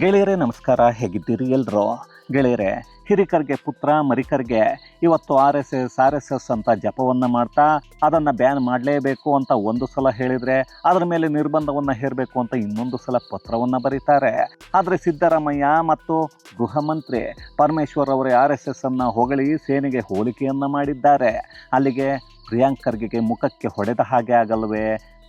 ಗೆಳೆಯರೇ, ನಮಸ್ಕಾರ. ಹೇಗಿದ್ದೀರಿ ಎಲ್ಲರೂ ಗೆಳೆಯರೇ, ಹಿರಿಕರ್ಗೆ ಪುತ್ರ, ಮರಿಕರ್ಗೆ ಇವತ್ತು R S S, R S S ಅಂತ ಜಪವನ್ನು ಮಾಡ್ತಾ ಅದನ್ನು ಬ್ಯಾನ್ ಮಾಡಲೇಬೇಕು ಅಂತ ಒಂದು ಸಲ ಹೇಳಿದರೆ ಅದರ ಮೇಲೆ ನಿರ್ಬಂಧವನ್ನು ಹೇರಬೇಕು ಅಂತ ಇನ್ನೊಂದು ಸಲ ಪತ್ರವನ್ನು ಬರೀತಾರೆ. ಆದರೆ ಸಿದ್ದರಾಮಯ್ಯ ಮತ್ತು ಗೃಹ ಮಂತ್ರಿ ಪರಮೇಶ್ವರ್ ಅವರೇ ಆರ್ ಎಸ್ ಎಸ್ ಅನ್ನು ಹೊಗಳಿ ಸೇನೆಗೆ ಹೋಲಿಕೆಯನ್ನು ಮಾಡಿದ್ದಾರೆ. ಅಲ್ಲಿಗೆ ಪ್ರಿಯಾಂಕರ್ಗೆ ಮುಖಕ್ಕೆ ಹೊಡೆದ ಹಾಗೆ ಆಗಲ್ವೇ?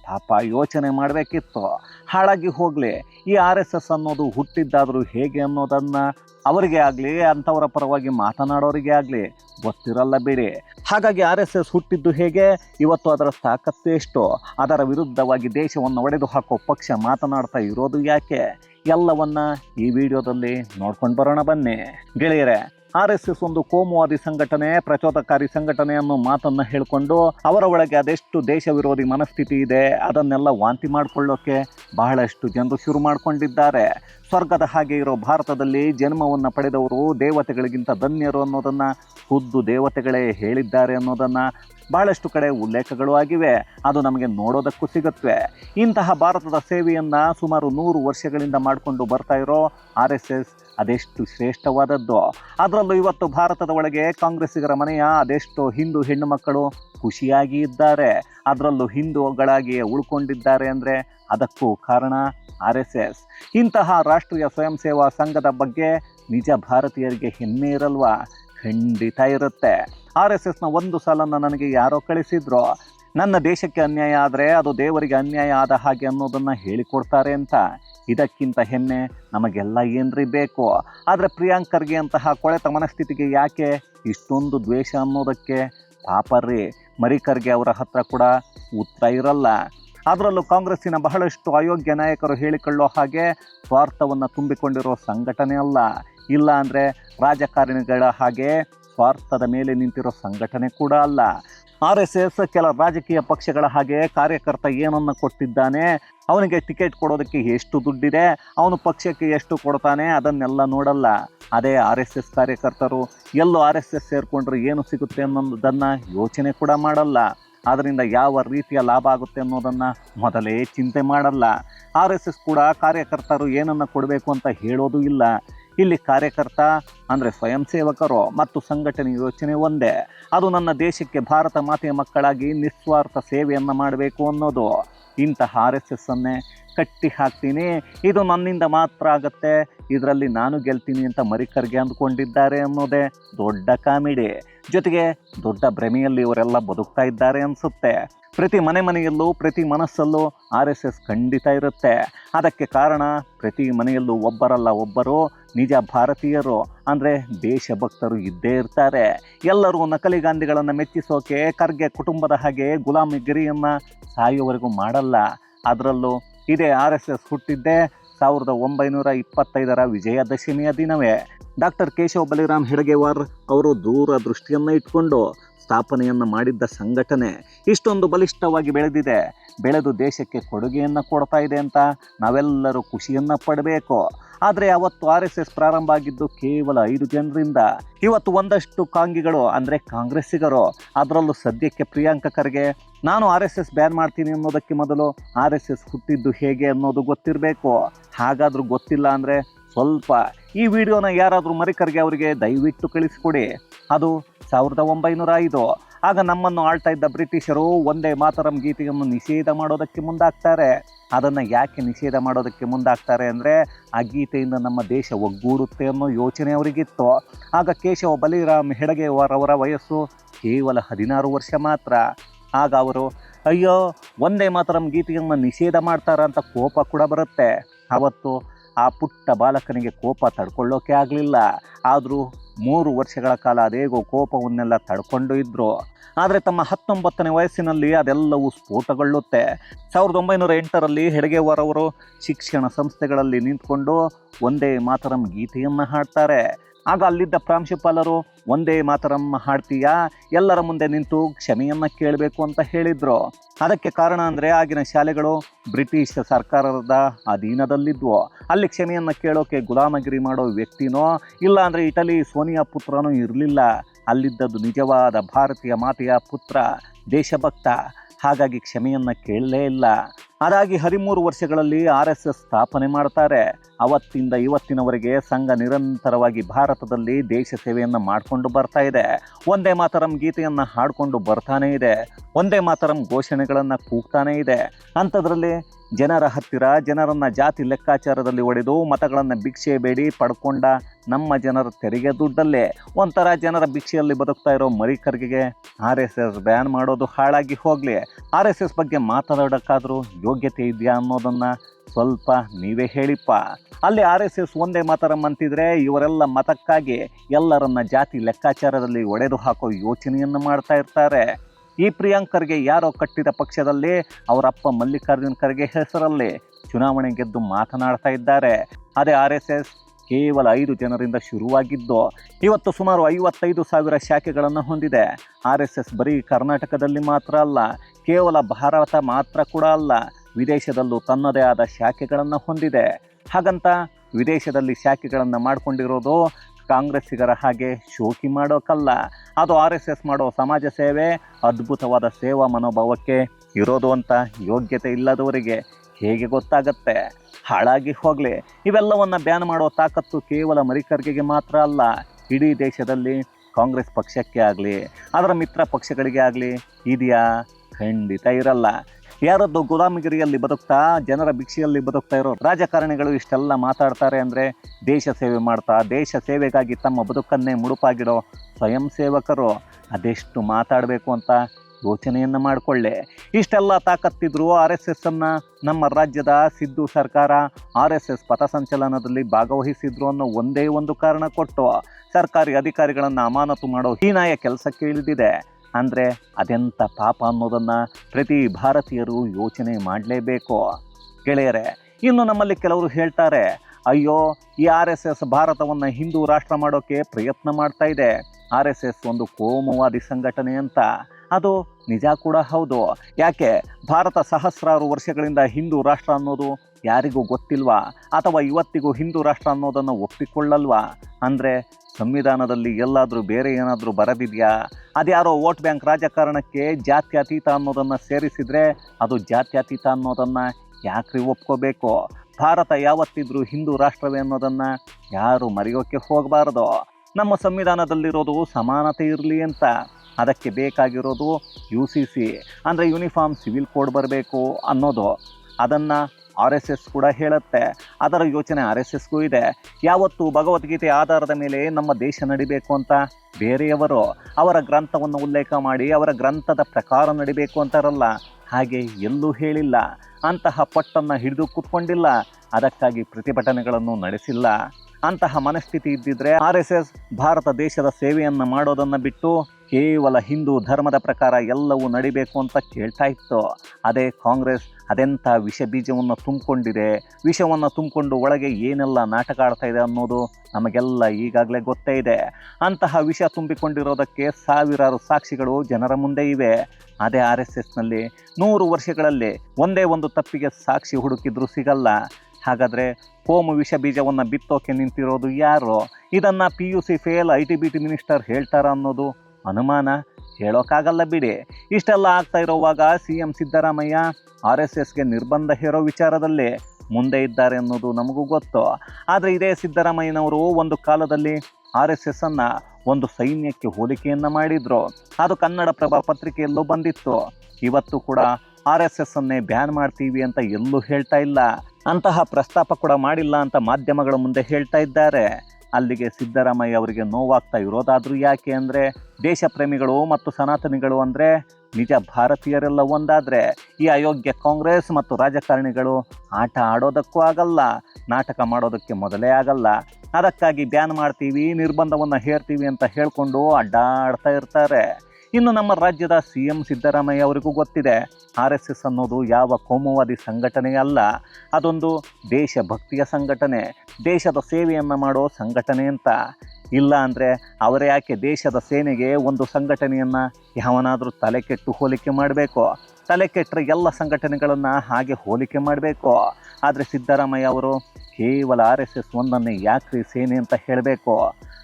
ಪಾಪ ಯೋಚನೆ ಮಾಡಬೇಕಿತ್ತು. ಹಾಳಾಗಿ ಹೋಗಲಿ. ಈ ಆರ್ ಎಸ್ ಎಸ್ ಅನ್ನೋದು ಹುಟ್ಟಿದ್ದಾದರೂ ಹೇಗೆ ಅನ್ನೋದನ್ನು ಅವರಿಗೆ ಆಗಲಿ ಅಂಥವರ ಪರವಾಗಿ ಮಾತನಾಡೋರಿಗೆ ಆಗಲಿ ಗೊತ್ತಿರಲ್ಲ ಬಿಡಿ. ಹಾಗಾಗಿ ಆರ್ ಎಸ್ ಎಸ್ ಹುಟ್ಟಿದ್ದು ಹೇಗೆ? ಇವತ್ತು ಅದರ ತಾಕತ್ತು ಎಷ್ಟು? ಅದರ ವಿರುದ್ಧವಾಗಿ ದೇಶವನ್ನು ಒಡೆದು ಹಾಕೋ ಪಕ್ಷ ಮಾತನಾಡ್ತಾ ಇರೋದು ಯಾಕೆ? ಎಲ್ಲವನ್ನ ಈ ವಿಡಿಯೋದಲ್ಲಿ ನೋಡ್ಕೊಂಡು ಬರೋಣ ಬನ್ನಿ. ಗೆಳೆಯರೆ ಆರ್ ಎಸ್ ಎಸ್ ಒಂದು ಕೋಮುವಾದಿ ಸಂಘಟನೆ, ಪ್ರಚೋದಕಾರಿ ಸಂಘಟನೆ ಅನ್ನೋ ಮಾತನ್ನ ಹೇಳ್ಕೊಂಡು ಅವರ ಒಳಗೆ ಅದೆಷ್ಟು ದೇಶ ವಿರೋಧಿ ಮನಸ್ಥಿತಿ ಇದೆ. ಅದನ್ನೆಲ್ಲ ವಾಂತಿ ಮಾಡಿಕೊಳ್ಳೋಕೆ ಬಹಳಷ್ಟು ಜನರು ಶುರು ಮಾಡಿಕೊಂಡಿದ್ದಾರೆ. ಸ್ವರ್ಗದ ಹಾಗೆ ಇರೋ ಭಾರತದಲ್ಲಿ ಜನ್ಮವನ್ನು ಪಡೆದವರು ದೇವತೆಗಳಿಗಿಂತ ಧನ್ಯರು ಅನ್ನೋದನ್ನು ಖುದ್ದು ದೇವತೆಗಳೇ ಹೇಳಿದ್ದಾರೆ ಅನ್ನೋದನ್ನು ಬಹಳಷ್ಟು ಕಡೆ ಉಲ್ಲೇಖಗಳು ಆಗಿವೆ. ಅದು ನಮಗೆ ನೋಡೋದಕ್ಕೂ ಸಿಗುತ್ತವೆ ಇಂತಹ ಭಾರತದ ಸೇವೆಯನ್ನು ಸುಮಾರು ನೂರು ವರ್ಷಗಳಿಂದ ಮಾಡಿಕೊಂಡು ಬರ್ತಾ ಇರೋ ಆರ್ ಎಸ್ ಎಸ್ ಅದೆಷ್ಟು ಶ್ರೇಷ್ಠವಾದದ್ದು. ಅದರಲ್ಲೂ ಇವತ್ತು ಭಾರತದ ಒಳಗೆ ಕಾಂಗ್ರೆಸ್ಸಿಗರ ಮನೆಯ ಅದೆಷ್ಟು ಹಿಂದೂ ಹೆಣ್ಣು ಮಕ್ಕಳು ಖುಷಿಯಾಗಿ ಇದ್ದಾರೆ. ಅದರಲ್ಲೂ ಹಿಂದೂಗಳಾಗಿ ಉಳ್ಕೊಂಡಿದ್ದಾರೆ ಅಂದರೆ ಅದಕ್ಕೂ ಕಾರಣ ಆರ್ ಎಸ್ ಎಸ್. ಇಂತಹ ರಾಷ್ಟ್ರೀಯ ಸ್ವಯಂ ಸೇವಾ ಸಂಘದ ಬಗ್ಗೆ ನಿಜ ಭಾರತೀಯರಿಗೆ ಹೆಮ್ಮೆ ಇರಲ್ವಾ? ಖಂಡಿತ ಇರುತ್ತೆ. ಆರ್ ಎಸ್ ಎಸ್ನ ಒಂದು ಸಾಲನ್ನು ನನಗೆ ಯಾರೋ ಕಳಿಸಿದ್ರು. ನನ್ನ ದೇಶಕ್ಕೆ ಅನ್ಯಾಯ ಆದರೆ ಅದು ದೇವರಿಗೆ ಅನ್ಯಾಯ ಆದ ಹಾಗೆ ಅನ್ನೋದನ್ನು ಹೇಳಿಕೊಡ್ತಾರೆ ಅಂತ. ಇದಕ್ಕಿಂತ ಹೆಮ್ಮೆ ನಮಗೆಲ್ಲ ಏನ್ರಿ ಬೇಕು? ಆದರೆ ಪ್ರಿಯಾಂಕರ್ಗೆ ಅಂತಹ ಕೊಳೆತ ಮನಸ್ಥಿತಿಗೆ ಯಾಕೆ ಇಷ್ಟೊಂದು ದ್ವೇಷ ಅನ್ನೋದಕ್ಕೆ? ಪಾಪರ್ರಿ ಮರಿಕರ್ಗೆ ಅವರ ಹತ್ರ ಕೂಡ ಉತ್ತರ ಇರಲ್ಲ. ಅದರಲ್ಲೂ ಕಾಂಗ್ರೆಸ್ಸಿನ ಬಹಳಷ್ಟು ಅಯೋಗ್ಯ ನಾಯಕರು ಹೇಳಿಕೊಳ್ಳೋ ಹಾಗೆ ಸ್ವಾರ್ಥವನ್ನು ತುಂಬಿಕೊಂಡಿರೋ ಸಂಘಟನೆ ಅಲ್ಲ. ಇಲ್ಲ ಅಂದರೆ ರಾಜಕಾರಣಿಗಳ ಹಾಗೆ ಸ್ವಾರ್ಥದ ಮೇಲೆ ನಿಂತಿರೋ ಸಂಘಟನೆ ಕೂಡ ಅಲ್ಲ. ಆರ್ ಎಸ್ ಎಸ್, ಕೆಲ ರಾಜಕೀಯ ಪಕ್ಷಗಳ ಹಾಗೆ ಕಾರ್ಯಕರ್ತ ಏನನ್ನು ಕೊಟ್ಟಿದ್ದಾನೆ, ಅವನಿಗೆ ಟಿಕೆಟ್ ಕೊಡೋದಕ್ಕೆ ಎಷ್ಟು ದುಡ್ಡಿದೆ, ಅವನು ಪಕ್ಷಕ್ಕೆ ಎಷ್ಟು ಕೊಡ್ತಾನೆ, ಅದನ್ನೆಲ್ಲ ನೋಡಲ್ಲ. ಅದೇ ಆರ್ ಎಸ್ ಎಸ್ ಕಾರ್ಯಕರ್ತರು, ಎಲ್ಲೋ ಆರ್ ಎಸ್ ಎಸ್ ಸೇರಿಕೊಂಡ್ರೆ ಏನು ಸಿಗುತ್ತೆ ಅನ್ನೋದನ್ನು ಯೋಚನೆ ಕೂಡ ಮಾಡಲ್ಲ. ಅದರಿಂದ ಯಾವ ರೀತಿಯ ಲಾಭ ಆಗುತ್ತೆ ಅನ್ನೋದನ್ನು ಮೊದಲೇ ಚಿಂತೆ ಮಾಡಲ್ಲ. ಆರ್ ಎಸ್ ಎಸ್ ಕೂಡ ಕಾರ್ಯಕರ್ತರು ಏನನ್ನು ಕೊಡಬೇಕು ಅಂತ ಹೇಳೋದು ಇಲ್ಲ. ಇಲ್ಲಿ ಕಾರ್ಯಕರ್ತ ಅಂದರೆ ಸ್ವಯಂ ಸೇವಕರು ಮತ್ತು ಸಂಘಟನೆ ಯೋಚನೆ ಒಂದೇ. ಅದು ನನ್ನ ದೇಶಕ್ಕೆ ಭಾರತ ಮಾತೆಯ ಮಕ್ಕಳಾಗಿ ನಿಸ್ವಾರ್ಥ ಸೇವೆಯನ್ನು ಮಾಡಬೇಕು ಅನ್ನೋದು. ಇಂತಹ ಆರ್ ಎಸ್ ಎಸ್ ಅನ್ನೇ ಕಟ್ಟಿ ಹಾಕ್ತೀನಿ. ಇದು ನನ್ನಿಂದ ಮಾತ್ರ ಆಗತ್ತೆ. ಇದರಲ್ಲಿ ನಾನು ಗೆಲ್ತೀನಿ ಅಂತ ಮರಿಕರ್ಗೆ ಅಂದ್ಕೊಂಡಿದ್ದಾರೆ ಅನ್ನೋದೇ ದೊಡ್ಡ ಕಾಮಿಡಿ. ಜೊತೆಗೆ ದೊಡ್ಡ ಭ್ರಮೆಯಲ್ಲಿ ಇವರೆಲ್ಲ ಬದುಕ್ತಾ ಇದ್ದಾರೆ ಅನಿಸುತ್ತೆ. ಪ್ರತಿ ಮನೆ ಮನೆಯಲ್ಲೂ, ಪ್ರತಿ ಮನಸ್ಸಲ್ಲೂ ಆರ್ ಎಸ್ ಎಸ್ ಖಂಡಿತ ಇರುತ್ತೆ. ಅದಕ್ಕೆ ಕಾರಣ ಪ್ರತಿ ಮನೆಯಲ್ಲೂ ಒಬ್ಬರಲ್ಲ ಒಬ್ಬರು ನಿಜ ಭಾರತೀಯರು. ಅಂದರೆ ದೇಶಭಕ್ತರು ಇದ್ದೇ ಇರ್ತಾರೆ. ಎಲ್ಲರೂ ನಕಲಿ ಗಾಂಧಿಗಳನ್ನು ಮೆಚ್ಚಿಸೋಕೆ, ಖರ್ಗೆ ಕುಟುಂಬದ ಹಾಗೆ ಗುಲಾಮಿಗಿರಿಯನ್ನು ಸಾಯುವವರೆಗೂ ಮಾಡಲ್ಲ. ಅದರಲ್ಲೂ ಇದೇ ಆರ್ ಎಸ್ ಎಸ್ ಹುಟ್ಟಿದ್ದೇ ಸಾವಿರದ ಒಂಬೈನೂರ ಇಪ್ಪತ್ತೈದರ ವಿಜಯದಶಮಿಯ ದಿನವೇ. ಡಾಕ್ಟರ್ ಕೇಶವ ಬಲಿರಾಮ್ ಹೆಡಗೇವಾರ್ ಅವರು ದೂರದೃಷ್ಟಿಯನ್ನು ಇಟ್ಕೊಂಡು ಸ್ಥಾಪನೆಯನ್ನು ಮಾಡಿದ್ದ ಸಂಘಟನೆ ಇಷ್ಟೊಂದು ಬಲಿಷ್ಠವಾಗಿ ಬೆಳೆದಿದೆ. ಬೆಳೆದು ದೇಶಕ್ಕೆ ಕೊಡುಗೆಯನ್ನು ಕೊಡ್ತಾ ಇದೆ ಅಂತ ನಾವೆಲ್ಲರೂ ಖುಷಿಯನ್ನು ಪಡಬೇಕು. ಆದರೆ ಅವತ್ತು ಆರ್ ಎಸ್ ಎಸ್ ಪ್ರಾರಂಭ ಆಗಿದ್ದು ಕೇವಲ ಐದು ಜನರಿಂದ. ಇವತ್ತು ಒಂದಷ್ಟು ಕಾಂಗಿಗಳು, ಅಂದರೆ ಕಾಂಗ್ರೆಸ್ಸಿಗರು. ಅದರಲ್ಲೂ ಸದ್ಯಕ್ಕೆ ಪ್ರಿಯಾಂಕ ಖರ್ಗೆ. ನಾನು ಆರ್ ಎಸ್ ಎಸ್ ಬ್ಯಾನ್ ಮಾಡ್ತೀನಿ ಅನ್ನೋದಕ್ಕೆ ಮೊದಲು ಆರ್ ಎಸ್ ಎಸ್ ಹುಟ್ಟಿದ್ದು ಹೇಗೆ ಅನ್ನೋದು ಗೊತ್ತಿರಬೇಕು. ಹಾಗಾದರೂ ಗೊತ್ತಿಲ್ಲ ಅಂದರೆ ಸ್ವಲ್ಪ ಈ ವಿಡಿಯೋನ ಯಾರಾದರೂ ಮರಿಕರಿಗೆ ಅವರಿಗೆ ದಯವಿಟ್ಟು ಕಳಿಸ್ಕೊಡಿ. ಅದು ಸಾವಿರದ ಒಂಬೈನೂರ ಐದು. ಆಗ ನಮ್ಮನ್ನು ಆಳ್ತಾ ಇದ್ದ ಬ್ರಿಟಿಷರು ಒಂದೇ ಮಾತರಂ ಗೀತೆಯನ್ನು ನಿಷೇಧ ಮಾಡೋದಕ್ಕೆ ಮುಂದಾಗ್ತಾರೆ. ಅದನ್ನು ಯಾಕೆ ನಿಷೇಧ ಮಾಡೋದಕ್ಕೆ ಮುಂದಾಗ್ತಾರೆ ಅಂದರೆ ಆ ಗೀತೆಯಿಂದ ನಮ್ಮ ದೇಶ ಒಗ್ಗೂಡುತ್ತೆ ಅನ್ನೋ ಯೋಚನೆ ಅವರಿಗಿತ್ತು. ಆಗ ಕೇಶವ ಬಲಿರಾಮ್ ಹೆಡಗೆವರವರ ವಯಸ್ಸು ಕೇವಲ ಹದಿನಾರು ವರ್ಷ ಮಾತ್ರ. ಆಗ ಅವರು, ಅಯ್ಯೋ, ಒಂದೇ ಮಾತರಂ ಗೀತೆಯನ್ನು ನಿಷೇಧ ಮಾಡ್ತಾರ ಅಂತ ಕೋಪ ಕೂಡ ಬರುತ್ತೆ. ಅವತ್ತು ಆ ಪುಟ್ಟ ಬಾಲಕನಿಗೆ ಕೋಪ ತಡ್ಕೊಳ್ಳೋಕೆ ಆಗಲಿಲ್ಲ. ಆದರೂ ಮೂರು ವರ್ಷಗಳ ಕಾಲ ಅದೇಗೋ ಕೋಪವನ್ನೆಲ್ಲ ತಡ್ಕೊಂಡು ಇದ್ದರು ಆದರೆ ತಮ್ಮ ಹತ್ತೊಂಬತ್ತನೇ ವಯಸ್ಸಿನಲ್ಲಿ ಅದೆಲ್ಲವೂ ಸ್ಫೋಟಗೊಳ್ಳುತ್ತೆ. ಸಾವಿರದ ಒಂಬೈನೂರ ಎಂಟರಲ್ಲಿ ಹೆಡಗೇವಾರ್ ಶಿಕ್ಷಣ ಸಂಸ್ಥೆಗಳಲ್ಲಿ ನಿಂತ್ಕೊಂಡು ಒಂದೇ ಮಾತರಂ ಗೀತೆಯನ್ನು ಹಾಡ್ತಾರೆ. ಆಗ ಅಲ್ಲಿದ್ದ ಪ್ರಾಂಶುಪಾಲರು, ಒಂದೇ ಮಾತರಮ್ಮ ಹಾಡ್ತೀಯಾ? ಎಲ್ಲರ ಮುಂದೆ ನಿಂತು ಕ್ಷಮೆಯನ್ನು ಕೇಳಬೇಕು ಅಂತ ಹೇಳಿದರು. ಅದಕ್ಕೆ ಕಾರಣ ಅಂದರೆ ಆಗಿನ ಶಾಲೆಗಳು ಬ್ರಿಟಿಷ್ ಸರ್ಕಾರದ ಅಧೀನದಲ್ಲಿದ್ವು. ಅಲ್ಲಿ ಕ್ಷಮೆಯನ್ನು ಕೇಳೋಕೆ ಗುಲಾಮಗಿರಿ ಮಾಡೋ ವ್ಯಕ್ತಿನೋ, ಇಲ್ಲ ಅಂದರೆ ಇಟಲಿ ಸೋನಿಯಾ ಪುತ್ರನೂ ಇರಲಿಲ್ಲ. ಅಲ್ಲಿದ್ದದ್ದು ನಿಜವಾದ ಭಾರತೀಯ ಮಾತೆಯ ಪುತ್ರ, ದೇಶಭಕ್ತ. ಹಾಗಾಗಿ ಕ್ಷಮೆಯನ್ನ ಕೇಳಲೇ ಇಲ್ಲ. ಅದಾಗಿ ಹದಿಮೂರು ವರ್ಷಗಳಲ್ಲಿ ಆರ್ ಎಸ್ ಎಸ್ ಸ್ಥಾಪನೆ ಮಾಡ್ತಾರೆ. ಅವತ್ತಿಂದ ಇವತ್ತಿನವರೆಗೆ ಸಂಘ ನಿರಂತರವಾಗಿ ಭಾರತದಲ್ಲಿ ದೇಶ ಸೇವೆಯನ್ನು ಮಾಡಿಕೊಂಡು ಬರ್ತಾ ಇದೆ. ಒಂದೇ ಮಾತರಂ ಗೀತೆಯನ್ನ ಹಾಡ್ಕೊಂಡು ಬರ್ತಾನೆ ಇದೆ. ಒಂದೇ ಮಾತರಂ ಘೋಷಣೆಗಳನ್ನ ಕೂಗ್ತಾನೆ ಇದೆ. ಅಂಥದ್ರಲ್ಲಿ ಜನರ ಹತ್ತಿರ, ಜನರನ್ನು ಜಾತಿ ಲೆಕ್ಕಾಚಾರದಲ್ಲಿ ಒಡೆದು ಮತಗಳನ್ನು ಭಿಕ್ಷೆ ಬೇಡಿ ಪಡ್ಕೊಂಡ ನಮ್ಮ ಜನರ ತೆರಿಗೆ ದುಡ್ಡಲ್ಲೇ ಒಂಥರ ಜನರ ಭಿಕ್ಷೆಯಲ್ಲಿ ಬದುಕ್ತಾ ಇರೋ ಮರಿಕರ್ಗೆ ಆರ್ ಎಸ್ ಎಸ್ ಬ್ಯಾನ್ ಮಾಡೋದು ಹಾಳಾಗಿ ಹೋಗಲಿ. ಆರ್ ಎಸ್ ಎಸ್ ಬಗ್ಗೆ ಮಾತಾಡೋಕ್ಕಾದರೂ ಯೋಗ್ಯತೆ ಇದೆಯಾ ಅನ್ನೋದನ್ನು ಸ್ವಲ್ಪ ನೀವೇ ಹೇಳಿಪ್ಪ. ಅಲ್ಲಿ ಆರ್ ಎಸ್ ಎಸ್ ಒಂದೇ ಮಾತರ ಮಂತಿದ್ರೆ ಇವರೆಲ್ಲ ಮತಕ್ಕಾಗಿ ಎಲ್ಲರನ್ನ ಜಾತಿ ಲೆಕ್ಕಾಚಾರದಲ್ಲಿ ಒಡೆದು ಹಾಕೋ ಯೋಚನೆಯನ್ನು ಮಾಡ್ತಾ ಇರ್ತಾರೆ. ಈ ಪ್ರಿಯಾಂಕರ್ಗೆ ಯಾರೋ ಕಟ್ಟಿದ ಪಕ್ಷದಲ್ಲಿ ಅವರಪ್ಪ ಮಲ್ಲಿಕಾರ್ಜುನ್ ಖರ್ಗೆ ಹೆಸರಲ್ಲಿ ಚುನಾವಣೆ ಗೆದ್ದು ಮಾತನಾಡ್ತಾ ಇದ್ದಾರೆ. ಅದೇ ಆರ್ ಎಸ್ ಎಸ್ ಕೇವಲ ಐದು ಜನರಿಂದ ಶುರುವಾಗಿದ್ದು, ಇವತ್ತು ಸುಮಾರು ಐವತ್ತೈದು ಸಾವಿರ ಶಾಖೆಗಳನ್ನು ಹೊಂದಿದೆ. ಆರ್ ಎಸ್ ಎಸ್ ಬರೀ ಕರ್ನಾಟಕದಲ್ಲಿ ಮಾತ್ರ ಅಲ್ಲ, ಕೇವಲ ಭಾರತ ಮಾತ್ರ ಕೂಡ ಅಲ್ಲ, ವಿದೇಶದಲ್ಲೂ ತನ್ನದೇ ಆದ ಶಾಖೆಗಳನ್ನು ಹೊಂದಿದೆ. ಹಾಗಂತ ವಿದೇಶದಲ್ಲಿ ಶಾಖೆಗಳನ್ನು ಮಾಡಿಕೊಂಡಿರೋದು ಕಾಂಗ್ರೆಸ್ಸಿಗರ ಹಾಗೆ ಶೋಕಿ ಮಾಡೋಕ್ಕಲ್ಲ ಅದು ಆರ್ ಎಸ್ ಎಸ್ ಮಾಡೋ ಸಮಾಜ ಸೇವೆ, ಅದ್ಭುತವಾದ ಸೇವಾ ಮನೋಭಾವಕ್ಕೆ ಇರೋದು ಅಂತ ಯೋಗ್ಯತೆ ಇಲ್ಲದವರಿಗೆ ಹೇಗೆ ಗೊತ್ತಾಗತ್ತೆ? ಹಾಳಾಗಿ ಹೋಗಲಿ. ಇವೆಲ್ಲವನ್ನು ಬ್ಯಾನ್ ಮಾಡೋ ತಾಕತ್ತು ಕೇವಲ ಮರಿಕರ್ಗೆಗೆ ಮಾತ್ರ ಅಲ್ಲ, ಇಡೀ ದೇಶದಲ್ಲಿ ಕಾಂಗ್ರೆಸ್ ಪಕ್ಷಕ್ಕೆ ಆಗಲಿ, ಅದರ ಮಿತ್ರ ಪಕ್ಷಗಳಿಗೆ ಆಗಲಿ, ಇದೆಯಾ? ಖಂಡಿತ ಇರಲ್ಲ. ಯಾರದ್ದು ಗುಲಾಮಗಿರಿಯಲ್ಲಿ ಬದುಕ್ತಾ ಜನರ ಭಿಕ್ಷೆಯಲ್ಲಿ ಬದುಕ್ತಾ ಇರೋ ರಾಜಕಾರಣಿಗಳು ಇಷ್ಟೆಲ್ಲ ಮಾತಾಡ್ತಾರೆ ಅಂದರೆ ದೇಶ ಸೇವೆ ಮಾಡ್ತಾ, ದೇಶ ಸೇವೆಗಾಗಿ ತಮ್ಮ ಬದುಕನ್ನೇ ಮುಡುಪಾಗಿಡೋ ಸ್ವಯಂ ಸೇವಕರು. ಅದೆಷ್ಟು ಮಾತಾಡಬೇಕು ಅಂತ ಯೋಚನೆಯನ್ನು ಮಾಡಿಕೊಳ್ಳೆ. ಇಷ್ಟೆಲ್ಲ ತಾಕತ್ತಿದ್ರು ಆರ್ ಎಸ್ ಎಸ್ ಅನ್ನ ನಮ್ಮ ರಾಜ್ಯದ ಸಿದ್ದು ಸರ್ಕಾರ ಆರ್ ಎಸ್ ಎಸ್ ಪಥಸಂಚಲನದಲ್ಲಿ ಭಾಗವಹಿಸಿದ್ರು ಅನ್ನೋ ಒಂದೇ ಒಂದು ಕಾರಣ ಕೊಟ್ಟು ಸರ್ಕಾರಿ ಅಧಿಕಾರಿಗಳನ್ನು ಅಮಾನತು ಮಾಡೋ ಹೀನಾಯ ಕೆಲಸಕ್ಕೆ ಇಳಿದಿದೆ. ಅಂದರೆ ಅದೆಂಥ ಪಾಪ ಅನ್ನೋದನ್ನು ಪ್ರತಿ ಭಾರತೀಯರು ಯೋಚನೆ ಮಾಡಲೇಬೇಕು. ಗೆಳೆಯರೆ, ಇನ್ನು ನಮ್ಮಲ್ಲಿ ಕೆಲವರು ಹೇಳ್ತಾರೆ, ಅಯ್ಯೋ, ಈ ಆರ್ ಎಸ್ ಎಸ್ ಭಾರತವನ್ನು ಹಿಂದೂ ರಾಷ್ಟ್ರ ಮಾಡೋಕ್ಕೆ ಪ್ರಯತ್ನ ಮಾಡ್ತಾ ಇದೆ. ಆರ್ ಎಸ್ ಎಸ್ ಒಂದು ಕೋಮುವಾದಿ ಸಂಘಟನೆ ಅಂತ. ಅದು ನಿಜ ಕೂಡ ಹೌದು. ಯಾಕೆ? ಭಾರತ ಸಹಸ್ರಾರು ವರ್ಷಗಳಿಂದ ಹಿಂದೂ ರಾಷ್ಟ್ರ ಅನ್ನೋದು ಯಾರಿಗೂ ಗೊತ್ತಿಲ್ವಾ? ಅಥವಾ ಇವತ್ತಿಗೂ ಹಿಂದೂ ರಾಷ್ಟ್ರ ಅನ್ನೋದನ್ನು ಒಪ್ಪಿಕೊಳ್ಳಲ್ವಾ? ಅಂದರೆ ಸಂವಿಧಾನದಲ್ಲಿ ಎಲ್ಲಾದರೂ ಬೇರೆ ಏನಾದರೂ ಬರದಿದೆಯಾ? ಅದ್ಯಾರೋ ವೋಟ್ ಬ್ಯಾಂಕ್ ರಾಜಕಾರಣಕ್ಕೆ ಜಾತ್ಯತೀತ ಅನ್ನೋದನ್ನು ಸೇರಿಸಿದರೆ ಅದು ಜಾತ್ಯತೀತ ಅನ್ನೋದನ್ನು ಯಾಕ್ರಿ ಒಪ್ಕೋಬೇಕು? ಭಾರತ ಯಾವತ್ತಿದ್ರೂ ಹಿಂದೂ ರಾಷ್ಟ್ರವೇ ಅನ್ನೋದನ್ನು ಯಾರು ಮರೆಯೋಕ್ಕೆ ಹೋಗಬಾರ್ದು. ನಮ್ಮ ಸಂವಿಧಾನದಲ್ಲಿರೋದು ಸಮಾನತೆ ಇರಲಿ ಅಂತ. ಅದಕ್ಕೆ ಬೇಕಾಗಿರೋದು ಯು ಸಿ ಸಿ. ಅಂದರೆ ಯೂನಿಫಾರ್ಮ್ ಸಿವಿಲ್ ಕೋಡ್ ಬರಬೇಕು ಅನ್ನೋದು. ಅದನ್ನು ಆರ್ ಎಸ್ ಎಸ್ ಕೂಡ ಹೇಳುತ್ತೆ. ಅದರ ಯೋಚನೆ ಆರ್ ಎಸ್ ಎಸ್ಗೂ ಇದೆ. ಯಾವತ್ತು ಭಗವದ್ಗೀತೆ ಆಧಾರದ ಮೇಲೆ ನಮ್ಮ ದೇಶ ನಡಿಬೇಕು ಅಂತ ಬೇರೆಯವರು ಅವರ ಗ್ರಂಥವನ್ನು ಉಲ್ಲೇಖ ಮಾಡಿ ಅವರ ಗ್ರಂಥದ ಪ್ರಕಾರ ನಡಿಬೇಕು ಅಂತಾರಲ್ಲ, ಹಾಗೆ ಎಲ್ಲೂ ಹೇಳಿಲ್ಲ. ಅಂತಹ ಪಟ್ಟನ್ನು ಹಿಡಿದು ಕೂತ್ಕೊಂಡಿಲ್ಲ. ಅದಕ್ಕಾಗಿ ಪ್ರತಿಭಟನೆಗಳನ್ನು ನಡೆಸಿಲ್ಲ. ಅಂತಹ ಮನಸ್ಥಿತಿ ಇದ್ದಿದ್ರೆ ಆರ್ ಎಸ್ ಎಸ್ ಭಾರತ ದೇಶದ ಸೇವೆಯನ್ನು ಮಾಡೋದನ್ನು ಬಿಟ್ಟು ಕೇವಲ ಹಿಂದೂ ಧರ್ಮದ ಪ್ರಕಾರ ಎಲ್ಲವೂ ನಡಿಬೇಕು ಅಂತ ಕೇಳ್ತಾ ಇತ್ತು. ಅದೇ ಕಾಂಗ್ರೆಸ್ ಅದೆಂಥ ವಿಷ ಬೀಜವನ್ನು ತುಂಬಿಕೊಂಡಿದೆ? ವಿಷವನ್ನು ತುಂಬಿಕೊಂಡು ಒಳಗೆ ಏನೆಲ್ಲ ನಾಟಕ ಆಡ್ತಾ ಇದೆ ಅನ್ನೋದು ನಮಗೆಲ್ಲ ಈಗಾಗಲೇ ಗೊತ್ತೇ ಇದೆ. ಅಂತಹ ವಿಷ ತುಂಬಿಕೊಂಡಿರೋದಕ್ಕೆ ಸಾವಿರಾರು ಸಾಕ್ಷಿಗಳು ಜನರ ಮುಂದೆ ಇವೆ. ಅದೇ ಆರ್ ಎಸ್ ಎಸ್ನಲ್ಲಿ ನೂರು ವರ್ಷಗಳಲ್ಲಿ ಒಂದೇ ಒಂದು ತಪ್ಪಿಗೆ ಸಾಕ್ಷಿ ಹುಡುಕಿದ್ರೂ ಸಿಗಲ್ಲ. ಹಾಗಾದರೆ ಕೋಮು ವಿಷ ಬೀಜವನ್ನು ಬಿತ್ತೋಕೆ ನಿಂತಿರೋದು ಯಾರು? ಇದನ್ನು P U C fail I T B T minister ಹೇಳ್ತಾರ ಅನ್ನೋದು ಅನುಮಾನ ಹೇಳೋಕ್ಕಾಗಲ್ಲ ಬಿಡಿ. ಇಷ್ಟೆಲ್ಲ ಆಗ್ತಾ ಇರೋವಾಗ C M Siddaramaiah R S ಎಸ್ಗೆ ನಿರ್ಬಂಧ ಹೇರೋ ವಿಚಾರದಲ್ಲಿ ಮುಂದೆ ಇದ್ದಾರೆ ಅನ್ನೋದು ನಮಗೂ ಗೊತ್ತು. ಆದರೆ ಇದೇ ಸಿದ್ದರಾಮಯ್ಯನವರು ಒಂದು ಕಾಲದಲ್ಲಿ ಆರ್ ಎಸ್ ಎಸ್ ಅನ್ನು ಒಂದು ಸೈನ್ಯಕ್ಕೆ ಹೋಲಿಕೆಯನ್ನು ಮಾಡಿದ್ರು. ಅದು ಕನ್ನಡ ಪ್ರಭಾ ಪತ್ರಿಕೆಯಲ್ಲೂ ಬಂದಿತ್ತು. ಇವತ್ತು ಕೂಡ ಆರ್ ಎಸ್ ಎಸ್ ಅನ್ನೇ ಬ್ಯಾನ್ ಮಾಡ್ತೀವಿ ಅಂತ ಎಲ್ಲೂ ಹೇಳ್ತಾ ಇಲ್ಲ. ಅಂತಹ ಪ್ರಸ್ತಾಪ ಕೂಡ ಮಾಡಿಲ್ಲ ಅಂತ ಮಾಧ್ಯಮಗಳ ಮುಂದೆ ಹೇಳ್ತಾ ಇದ್ದಾರೆ. ಅಲ್ಲಿಗೆ ಸಿದ್ದರಾಮಯ್ಯ ಅವರಿಗೆ ನೋವಾಗ್ತಾ ಇರೋದಾದ್ರೂ ಯಾಕೆ ಅಂದರೆ ದೇಶ ಪ್ರೇಮಿಗಳು ಮತ್ತು ಸನಾತನಿಗಳು ಅಂದರೆ ನಿಜ ಭಾರತೀಯರೆಲ್ಲ ಒಂದಾದರೆ ಈ ಅಯೋಗ್ಯ ಕಾಂಗ್ರೆಸ್ ಮತ್ತು ರಾಜಕಾರಣಿಗಳು ಆಟ ಆಡೋದಕ್ಕೂ ಆಗಲ್ಲ, ನಾಟಕ ಮಾಡೋದಕ್ಕೆ ಮೊದಲೇ ಆಗಲ್ಲ. ಅದಕ್ಕಾಗಿ ಬ್ಯಾನ್ ಮಾಡ್ತೀವಿ, ನಿರ್ಬಂಧವನ್ನು ಹೇರ್ತೀವಿ ಅಂತ ಹೇಳಿಕೊಂಡು ಅಡ್ಡಾಡ್ತಾ ಇರ್ತಾರೆ. ಇನ್ನು ನಮ್ಮ ರಾಜ್ಯದ ಸಿ ಎಂ ಸಿದ್ದರಾಮಯ್ಯ ಅವರಿಗೂ ಗೊತ್ತಿದೆ, ಆರ್ ಎಸ್ ಎಸ್ ಅನ್ನೋದು ಯಾವ ಕೋಮುವಾದಿ ಸಂಘಟನೆ ಅಲ್ಲ ಅದೊಂದು ದೇಶಭಕ್ತಿಯ ಸಂಘಟನೆ, ದೇಶದ ಸೇವೆಯನ್ನು ಮಾಡೋ ಸಂಘಟನೆ ಅಂತ. ಇಲ್ಲ ಅಂದರೆ ಅವರೇ ಯಾಕೆ ದೇಶದ ಸೇನೆಗೆ ಒಂದು ಸಂಘಟನೆಯನ್ನು ಯಾವನಾದರೂ ತಲೆ ಕೆಟ್ಟು ಹೋಲಿಕೆ ಮಾಡಬೇಕು? ತಲೆ ಕೆಟ್ಟರೆ ಎಲ್ಲ ಸಂಘಟನೆಗಳನ್ನು ಹಾಗೆ ಹೋಲಿಕೆ ಮಾಡಬೇಕು. ಆದರೆ ಸಿದ್ದರಾಮಯ್ಯ ಅವರು ಕೇವಲ ಆರ್ ಎಸ್ ಎಸ್ ಒಂದನ್ನೇ ಯಾಕ್ರಿ ಸೇನೆ ಅಂತ ಹೇಳಬೇಕು?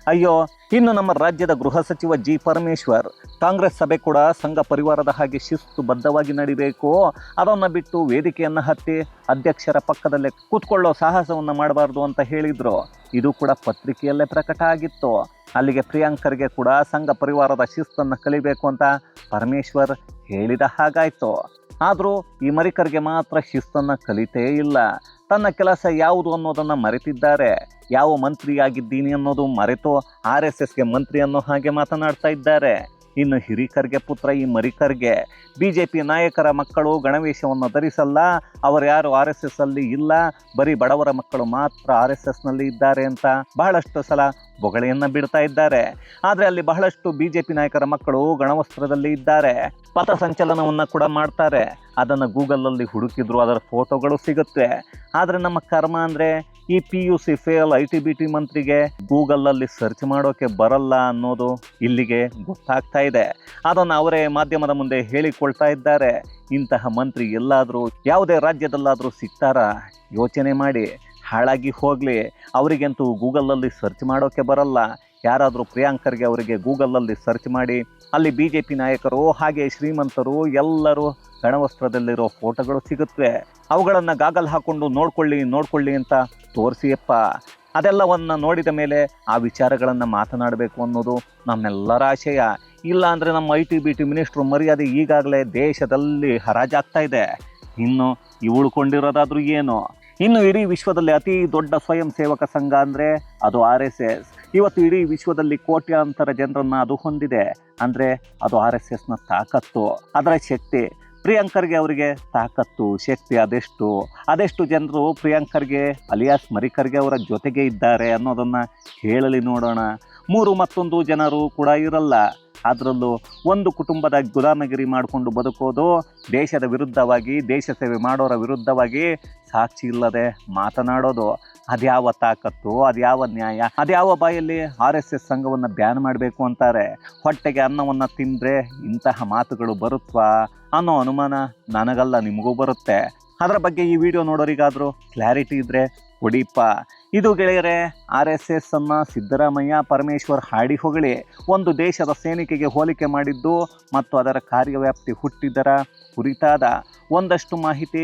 ಅಯ್ಯೋ, ಇನ್ನು ನಮ್ಮ ರಾಜ್ಯದ ಗೃಹ ಸಚಿವ ಜಿ ಪರಮೇಶ್ವರ್, ಕಾಂಗ್ರೆಸ್ ಸಭೆ ಕೂಡ ಸಂಘ ಪರಿವಾರದ ಹಾಗೆ ಶಿಸ್ತು ಬದ್ಧವಾಗಿ ನಡಿಬೇಕು. ಅದನ್ನು ಬಿಟ್ಟು ವೇದಿಕೆಯನ್ನು ಹತ್ತಿ ಅಧ್ಯಕ್ಷರ ಪಕ್ಕದಲ್ಲೇ ಕೂತ್ಕೊಳ್ಳೋ ಸಾಹಸವನ್ನು ಮಾಡಬಾರ್ದು ಅಂತ ಹೇಳಿದ್ರು. ಇದು ಕೂಡ ಪತ್ರಿಕೆಯಲ್ಲೇ ಪ್ರಕಟ ಆಗಿತ್ತು. ಅಲ್ಲಿಗೆ ಪ್ರಿಯಾಂಕರ್ಗೆ ಕೂಡ ಸಂಘ ಪರಿವಾರದ ಶಿಸ್ತನ್ನು ಕಲಿಬೇಕು ಅಂತ ಪರಮೇಶ್ವರ್ ಹೇಳಿದ ಹಾಗಾಯ್ತು. ಆದರೂ ಈ ಮರಿಕರ್ಗೆ ಮಾತ್ರ ಶಿಸ್ತನ್ನು ಕಲಿತೇ ಇಲ್ಲ. ತನ್ನ ಕೆಲಸ ಯಾವುದು ಅನ್ನೋದನ್ನು ಮರೆತಿದ್ದಾರೆ. ಯಾವ ಮಂತ್ರಿಯಾಗಿದ್ದೀನಿ ಅನ್ನೋದು ಮರೆತು ಆರ್ ಎಸ್ ಎಸ್ಗೆ ಮಂತ್ರಿ ಅನ್ನೋ ಹಾಗೆ ಮಾತನಾಡ್ತಾ ಇದ್ದಾರೆ. ಇನ್ನು ಹಿರಿಕರ್ಗೆ ಪುತ್ರ, ಈ ಮರಿಕರ್ಗೆ ಬಿ ಜೆ ಪಿ ನಾಯಕರ ಮಕ್ಕಳು ಗಣವೇಶವನ್ನು ಧರಿಸಲ್ಲ, ಅವರು ಯಾರು ಆರ್ ಎಸ್ ಎಸ್ ಅಲ್ಲಿ ಇಲ್ಲ, ಬರೀ ಬಡವರ ಮಕ್ಕಳು ಮಾತ್ರ ಆರ್ ಎಸ್ನಲ್ಲಿ ಇದ್ದಾರೆ ಅಂತ ಬಹಳಷ್ಟು ಸಲ ಬೊಗಳೆಯನ್ನ ಬಿಡ್ತಾ ಇದ್ದಾರೆ. ಆದರೆ ಅಲ್ಲಿ ಬಹಳಷ್ಟು ಬಿ ಜೆ ಪಿ ನಾಯಕರ ಮಕ್ಕಳು ಗಣವಸ್ತ್ರದಲ್ಲಿ ಇದ್ದಾರೆ. ಪಥ ಸಂಚಲನವನ್ನ ಕೂಡ ಮಾಡ್ತಾರೆ. ಅದನ್ನು ಗೂಗಲಲ್ಲಿ ಹುಡುಕಿದ್ರು ಅದರ ಫೋಟೋಗಳು ಸಿಗುತ್ತೆ. ಆದರೆ ನಮ್ಮ ಕರ್ಮ ಅಂದರೆ ಈ P U C fail I T B T ಮಂತ್ರಿಗೆ ಗೂಗಲಲ್ಲಿ ಸರ್ಚ್ ಮಾಡೋಕೆ ಬರಲ್ಲ ಅನ್ನೋದು ಇಲ್ಲಿಗೆ ಗೊತ್ತಾಗ್ತಾ ಇದೆ. ಅದನ್ನು ಅವರೇ ಮಾಧ್ಯಮದ ಮುಂದೆ ಹೇಳಿಕೊಳ್ತಾ ಇದ್ದಾರೆ. ಇಂತಹ ಮಂತ್ರಿ ಎಲ್ಲಾದರೂ ಯಾವುದೇ ರಾಜ್ಯದಲ್ಲಾದರೂ ಸಿಗ್ತಾರಾ? ಯೋಚನೆ ಮಾಡಿ, ಹಾಳಾಗಿ ಹೋಗಲಿ. ಅವರಿಗಂತೂ ಗೂಗಲಲ್ಲಿ ಸರ್ಚ್ ಮಾಡೋಕೆ ಬರಲ್ಲ. ಯಾರಾದರೂ ಪ್ರಿಯಾಂಕರ್ಗೆ ಅವರಿಗೆ ಗೂಗಲಲ್ಲಿ ಸರ್ಚ್ ಮಾಡಿ, ಅಲ್ಲಿ ಬಿ ಜೆ ಪಿ ನಾಯಕರು ಹಾಗೆ ಶ್ರೀಮಂತರು ಎಲ್ಲರೂ ಗಣವಸ್ತ್ರದಲ್ಲಿರೋ ಫೋಟೋಗಳು ಸಿಗುತ್ತವೆ ಅವುಗಳನ್ನು ಗಾಗಲ್ ಹಾಕೊಂಡು ನೋಡ್ಕೊಳ್ಳಿ ನೋಡ್ಕೊಳ್ಳಿ ಅಂತ ತೋರಿಸಿಯಪ್ಪ. ಅದೆಲ್ಲವನ್ನು ನೋಡಿದ ಮೇಲೆ ಆ ವಿಚಾರಗಳನ್ನು ಮಾತನಾಡಬೇಕು ಅನ್ನೋದು ನಮ್ಮೆಲ್ಲರ ಆಶಯ. ಇಲ್ಲ ಅಂದರೆ ನಮ್ಮ I T B T minister ಮರ್ಯಾದೆ ಈಗಾಗಲೇ ದೇಶದಲ್ಲಿ ಹರಾಜಾಗ್ತಾ ಇದೆ. ಇನ್ನು ಉಳ್ಕೊಂಡಿರೋದಾದ್ರೂ ಏನು? ಇನ್ನು ಇಡೀ ವಿಶ್ವದಲ್ಲಿ ಅತಿ ದೊಡ್ಡ ಸ್ವಯಂ ಸೇವಕ ಸಂಘ ಅಂದರೆ ಅದು ಆರ್ ಎಸ್ ಎಸ್. ಇವತ್ತು ಇಡೀ ವಿಶ್ವದಲ್ಲಿ ಕೋಟ್ಯಾಂತರ ಜನರನ್ನು ಅದು ಹೊಂದಿದೆ. ಅಂದರೆ ಅದು ಆರ್ ಎಸ್ ಎಸ್ನ ತಾಕತ್ತು, ಅದರ ಶಕ್ತಿ. ಪ್ರಿಯಾಂಕರ್ಗೆ ಅವರಿಗೆ ತಾಕತ್ತು, ಶಕ್ತಿ ಅದೆಷ್ಟು? ಅದೆಷ್ಟು ಜನರು ಪ್ರಿಯಾಂಕರ್ಗೆ ಅಲಿಯಾಸ್ ಮರಿಕರ್ಗೆ ಅವರ ಜೊತೆಗೆ ಇದ್ದಾರೆ ಅನ್ನೋದನ್ನು ಹೇಳಲಿ ನೋಡೋಣ. ಮೂರು ಮತ್ತೊಂದು ಜನರು ಕೂಡ ಇರಲ್ಲ. ಅದರಲ್ಲೂ ಒಂದು ಕುಟುಂಬದ ಗುಲಾಮಗಿರಿ ಮಾಡಿಕೊಂಡು ಬದುಕೋದು ದೇಶದ ವಿರುದ್ಧವಾಗಿ, ದೇಶ ಸೇವೆ ಮಾಡೋರ ವಿರುದ್ಧವಾಗಿ ಸಾಕ್ಷಿ ಇಲ್ಲದೆ ಮಾತನಾಡೋದು. ಅದ್ಯಾವ ತಾಕತ್ತು, ಅದ್ಯಾವ ನ್ಯಾಯ, ಅದ್ಯಾವ ಬಾಯಲ್ಲಿ ಆರ್ ಎಸ್ ಎಸ್ ಸಂಘವನ್ನು ಬ್ಯಾನ್ ಮಾಡಬೇಕು ಅಂತಾರೆ. ಹೊಟ್ಟೆಗೆ ಅನ್ನವನ್ನು ತಿಂದರೆ ಇಂತಹ ಮಾತುಗಳು ಬರುತ್ವಾ ಅನ್ನೋ ಅನುಮಾನ ನನಗಲ್ಲ, ನಿಮಗೂ ಬರುತ್ತೆ. ಅದರ ಬಗ್ಗೆ ಈ ವಿಡಿಯೋ ನೋಡೋರಿಗಾದರೂ ಕ್ಲಾರಿಟಿ ಇದ್ದರೆ ಕೊಡಿಪ್ಪ ಇದು ಗೆಳೆಯರೆ, ಆರ್ ಎಸ್ ಎಸ್ ಅನ್ನು ಸಿದ್ದರಾಮಯ್ಯ ಪರಮೇಶ್ವರ್ ಹಾಡಿ ಹೊಗಳಿ. ಒಂದು ದೇಶದ ಸೈನಿಕೆಗೆ ಹೋಲಿಕೆ ಮಾಡಿದ್ದು ಮತ್ತು ಅದರ ಕಾರ್ಯವ್ಯಾಪ್ತಿ ಹುಟ್ಟಿದ್ದರ ಕುರಿತಾದ ಒಂದಷ್ಟು ಮಾಹಿತಿ